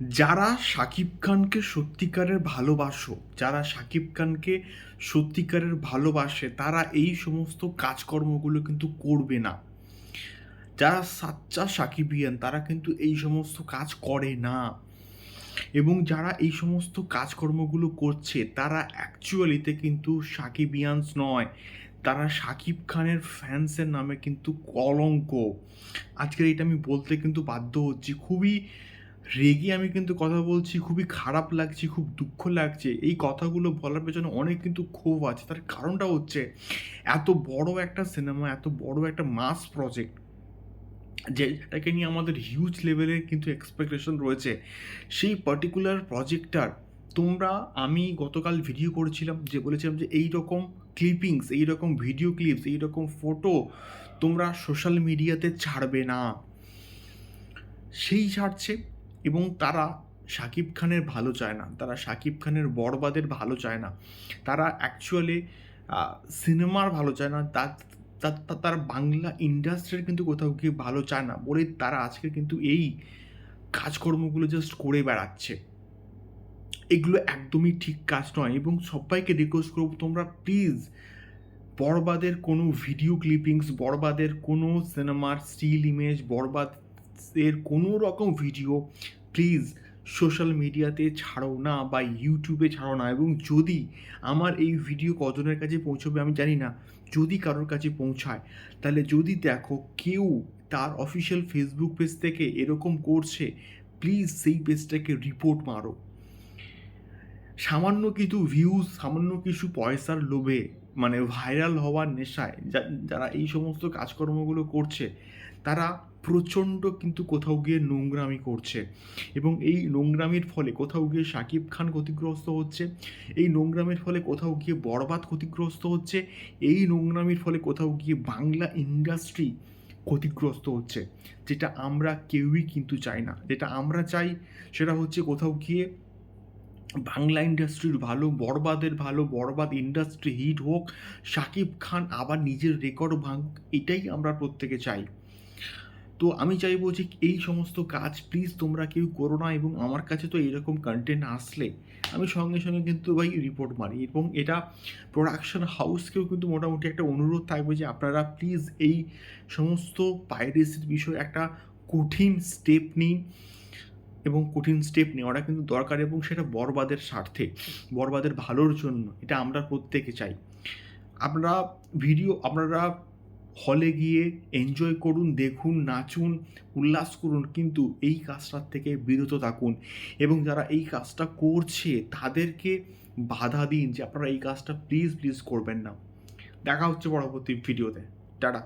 যারা শাকিব খানকে সত্যিকারের ভালোবাসো, যারা শাকিব খানকে সত্যিকারের ভালোবাসে, তারা এই সমস্ত কাজকর্মগুলো কিন্তু করবে না। যারা সাচ্চা সাকিবিয়ান, তারা কিন্তু এই সমস্ত কাজ করে না। এবং যারা এই সমস্ত কাজকর্মগুলো করছে, তারা অ্যাকচুয়ালিতে কিন্তু সাকিবিয়ানস নয়। তারা শাকিব খানের ফ্যান্সের নামে কিন্তু কলঙ্ক। আজকের এটা আমি বলতে কিন্তু বাধ্য হচ্ছি। খুবই রেগে আমি কিন্তু কথা বলছি, খুবই খারাপ লাগছে, খুব দুঃখ লাগছে। এই কথাগুলো বলার পেছনে অনেক কিন্তু ক্ষোভ আছে। তার কারণটা হচ্ছে এত বড় একটা সিনেমা, এত বড় একটা মাস প্রজেক্ট যেটাকে নিয়ে আমাদের হিউজ লেভেলের কিন্তু এক্সপেকটেশন রয়েছে। সেই পার্টিকুলার প্রজেক্টটার তোমরা, আমি গতকাল ভিডিও করেছিলাম, যে বলেছিলাম যে এই রকম ক্লিপিংস এই রকম ভিডিও ক্লিপস এই রকম ফটো তোমরা সোশ্যাল মিডিয়াতে ছাড়বে না। সেই ছাড়ছে। এবং তারা শাকিব খানের ভালো চায় না, তারা শাকিব খানের বরবাদের ভালো চায় না। তারা অ্যাকচুয়ালি সিনেমার ভালো চায় না, তার তার বাংলা ইন্ডাস্ট্রির কিন্তু কোথাও গিয়ে ভালো চায় না বলে তারা আজকে কিন্তু এই কাজকর্মগুলো জাস্ট করে বেড়াচ্ছে। এগুলো একদমই ঠিক কাজ নয় এবং সবাইকে রিকোয়েস্ট করব তোমরা প্লিজ বরবাদের কোনো ভিডিও ক্লিপিংস বরবাদের কোনো সিনেমার স্টিল ইমেজ বরবাদের কোনো রকম ভিডিও প্লিজ সোশ্যাল মিডিয়াতে ছাড়ো না বা ইউটিউবে ছাড়ো না। এবং যদি আমার এই ভিডিও কজনের কাছে পৌঁছবে আমি জানি না, যদি কারোর কাছে পৌঁছায়, তাহলে যদি দেখো কেউ তার অফিসিয়াল ফেসবুক পেজ থেকে এরকম করছে প্লিজ সেই পেজটাকে রিপোর্ট মারো। সামান্য কিছু ভিউজ সামান্য কিছু পয়সার লোভে মানে ভাইরাল হওয়ার নেশায় যারা এই সমস্ত কাজকর্মগুলো করছে, তারা প্রচণ্ড কিন্তু কোথাও গিয়ে নোংরামি করছে। এবং এই নোংরামির ফলে কোথাও গিয়ে শাকিব খান ক্ষতিগ্রস্ত হচ্ছে, এই নোংরামির ফলে কোথাও গিয়ে বরবাদ ক্ষতিগ্রস্ত হচ্ছে, এই নোংরামির ফলে কোথাও গিয়ে বাংলা ইন্ডাস্ট্রি ক্ষতিগ্রস্ত হচ্ছে। যেটা আমরা কেউই কিন্তু চাই না। যেটা আমরা চাই, সেটা হচ্ছে কোথাও গিয়ে বাংলা ইন্ডাস্ট্রির ভালো, বরবাদের ভালো, বরবাদ ইন্ডাস্ট্রি হিট হোক শাকিব খান আবার নিজের রেকর্ড ভাঙ, এটাই আমরা প্রত্যেকে চাই। তো আমি চাইব যে এই সমস্ত কাজ প্লিজ তোমরা কেউ করো না এবং আমার কাছে তো এইরকম কন্টেন্ট আসলে, আমি সঙ্গে সঙ্গে কিন্তু ভাই রিপোর্ট মারি এবং এটা প্রোডাকশন হাউসকেও কিন্তু মোটামুটি একটা অনুরোধ থাকবে যে আপনারা প্লিজ এই সমস্ত পাইরেসির বিষয়ে একটা কঠিন স্টেপ নিন। এবং কঠিন স্টেপ নেওয়াটা কিন্তু দরকার এবং সেটা বরবাদের স্বার্থে, বরবাদের ভালোর জন্য, এটা আমরা প্রত্যেকে চাই। আপনারা ভিডিও আপনারা হলে গিয়ে এনজয় করুন, দেখুন, নাচুন, উল্লাস করুন, কিন্তু এই কাজটার থেকে বিরত থাকুন এবং যারা এই কাজটা করছে, তাদেরকে বাধা দিন যে আপনারা এই কাজটা প্লিজ প্লিজ করবেন না। দেখা হচ্ছে পরবর্তী ভিডিওতে টাটা।